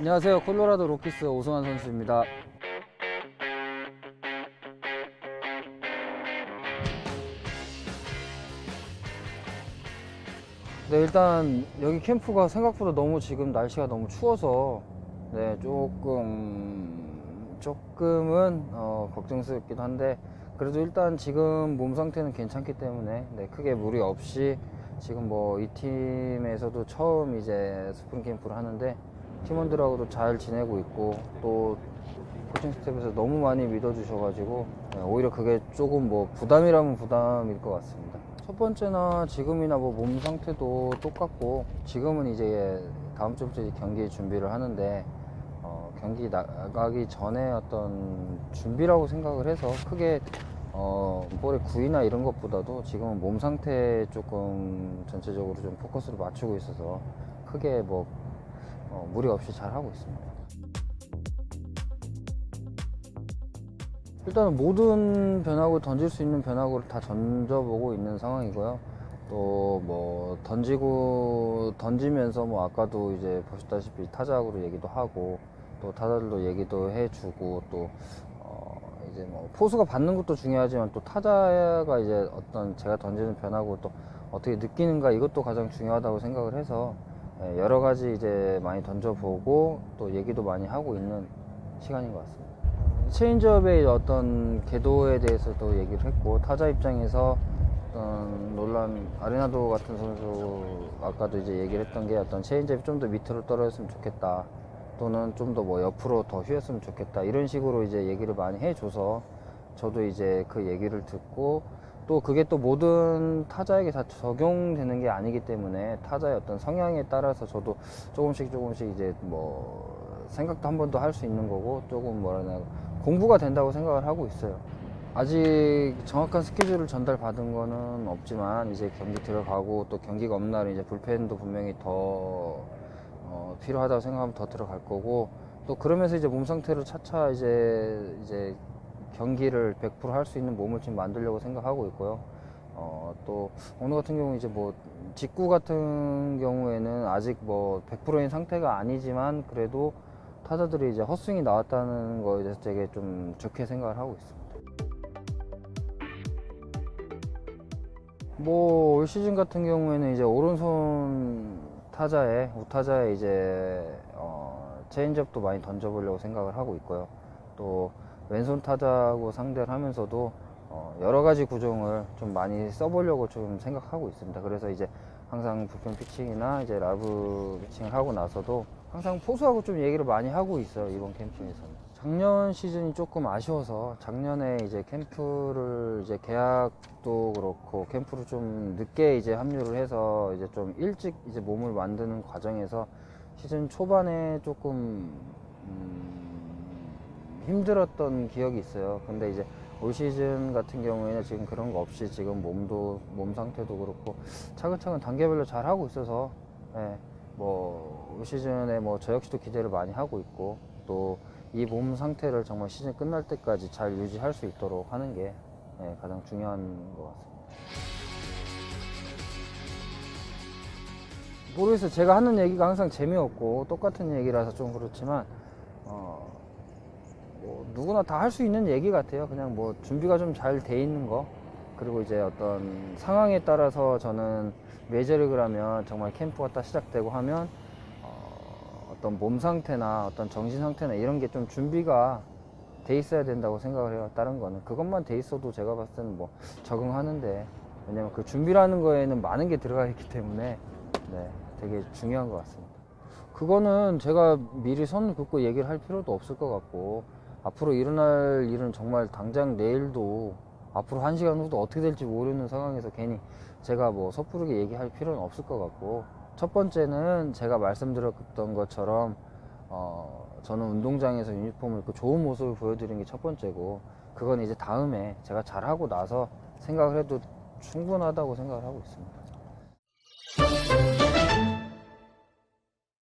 안녕하세요. 콜로라도 로키스 오승환 선수입니다. 네, 일단 여기 캠프가 생각보다 너무 지금 날씨가 너무 추워서 네, 조금 조금은 어, 걱정스럽기도 한데 그래도 일단 지금 몸 상태는 괜찮기 때문에 네, 크게 무리 없이 지금 뭐 이 팀에서도 처음 이제 스프링 캠프를 하는데 팀원들하고도 잘 지내고 있고 또 코칭 스텝에서 너무 많이 믿어주셔가지고 네, 오히려 그게 조금 뭐 부담이라면 부담일 것 같습니다. 첫 번째나 지금이나 뭐 몸 상태도 똑같고 지금은 이제 다음 주부터 경기 준비를 하는데 어, 경기 나가기 전에 어떤 준비라고 생각을 해서 크게 어, 볼의 구위나 이런 것보다도 지금은 몸 상태에 조금 전체적으로 좀 포커스를 맞추고 있어서 크게 뭐 어, 무리 없이 잘 하고 있습니다. 일단은 모든 변화구 던질 수 있는 변화구를 다 던져보고 있는 상황이고요. 또 뭐 던지고 던지면서 뭐 아까도 이제 보셨다시피 타자하고도 얘기도 하고 또 타자들도 얘기도 해주고 또어 이제 뭐 포수가 받는 것도 중요하지만 또 타자가 이제 어떤 제가 던지는 변화구 또 어떻게 느끼는가 이것도 가장 중요하다고 생각을 해서 예, 여러 가지 이제 많이 던져보고 또 얘기도 많이 하고 있는 시간인 것 같습니다. 체인지업의 어떤 궤도에 대해서도 얘기를 했고 타자 입장에서 어떤 논란 아레나도 같은 선수 아까도 이제 얘기를 했던 게 어떤 체인지업이 좀 더 밑으로 떨어졌으면 좋겠다 또는 좀 더 뭐 옆으로 더 휘었으면 좋겠다 이런 식으로 이제 얘기를 많이 해줘서 저도 이제 그 얘기를 듣고 또 그게 또 모든 타자에게 다 적용되는 게 아니기 때문에 타자의 어떤 성향에 따라서 저도 조금씩 조금씩 이제 뭐 생각도 한 번 더 할 수 있는 거고 조금 뭐라나 공부가 된다고 생각을 하고 있어요. 아직 정확한 스케줄을 전달받은 거는 없지만 이제 경기 들어가고 또 경기가 없는 날은 이제 불펜도 분명히 더 어, 필요하다고 생각하면 더 들어갈 거고 또 그러면서 이제 몸 상태를 차차 이제 이제 경기를 100%할 수 있는 몸을 지금 만들려고 생각하고 있고요. 어, 또 오늘 같은 경우 이제 뭐 직구 같은 경우에는 아직 뭐 100%인 상태가 아니지만 그래도 타자들이 이제 헛스윙이 나왔다는 거에 대해서 되게 좀 좋게 생각을 하고 있습니다. 뭐 올 시즌 같은 경우에는 이제 오른손 타자에 우타자에 이제 어, 체인지업도 많이 던져보려고 생각을 하고 있고요. 또 왼손 타자하고 상대를 하면서도 어, 여러 가지 구종을 좀 많이 써보려고 좀 생각하고 있습니다. 그래서 이제 항상 불펜 피칭이나 이제 라브 피칭을 하고 나서도 항상 포수하고 좀 얘기를 많이 하고 있어요. 이번 캠프에서는. 작년 시즌이 조금 아쉬워서 작년에 이제 캠프를 이제 계약도 그렇고 캠프를 좀 늦게 이제 합류를 해서 이제 좀 일찍 이제 몸을 만드는 과정에서 시즌 초반에 조금 음, 힘들었던 기억이 있어요. 근데 이제 올 시즌 같은 경우에는 지금 그런 거 없이 지금 몸도 몸 상태도 그렇고 차근차근 단계별로 잘 하고 있어서 예, 뭐올 시즌에 뭐 저 역시도 기대를 많이 하고 있고 또 이 몸 상태를 정말 시즌 끝날 때까지 잘 유지할 수 있도록 하는 게 예, 가장 중요한 것 같습니다. 모르겠어요. 제가 하는 얘기가 항상 재미없고 똑같은 얘기라서 좀 그렇지만 어, 뭐 누구나 다 할 수 있는 얘기 같아요. 그냥 뭐 준비가 좀 잘 돼 있는 거 그리고 이제 어떤 상황에 따라서 저는 메이저리그를 하면 정말 캠프가 딱 시작되고 하면 어, 어떤 몸 상태나 어떤 정신 상태나 이런 게 좀 준비가 돼 있어야 된다고 생각을 해요. 다른 거는 그것만 돼 있어도 제가 봤을 때는 뭐 적응하는데 왜냐면 그 준비라는 거에는 많은 게 들어가 있기 때문에 네, 되게 중요한 것 같습니다. 그거는 제가 미리 선 긋고 얘기를 할 필요도 없을 것 같고 앞으로 일어날 일은 정말 당장 내일도 앞으로 한 시간 후도 어떻게 될지 모르는 상황에서 괜히 제가 뭐 섣부르게 얘기할 필요는 없을 것 같고 첫 번째는 제가 말씀드렸던 것처럼 어, 저는 운동장에서 유니폼을 입고 좋은 모습을 보여드리는 게 첫 번째고 그건 이제 다음에 제가 잘하고 나서 생각을 해도 충분하다고 생각을 하고 있습니다.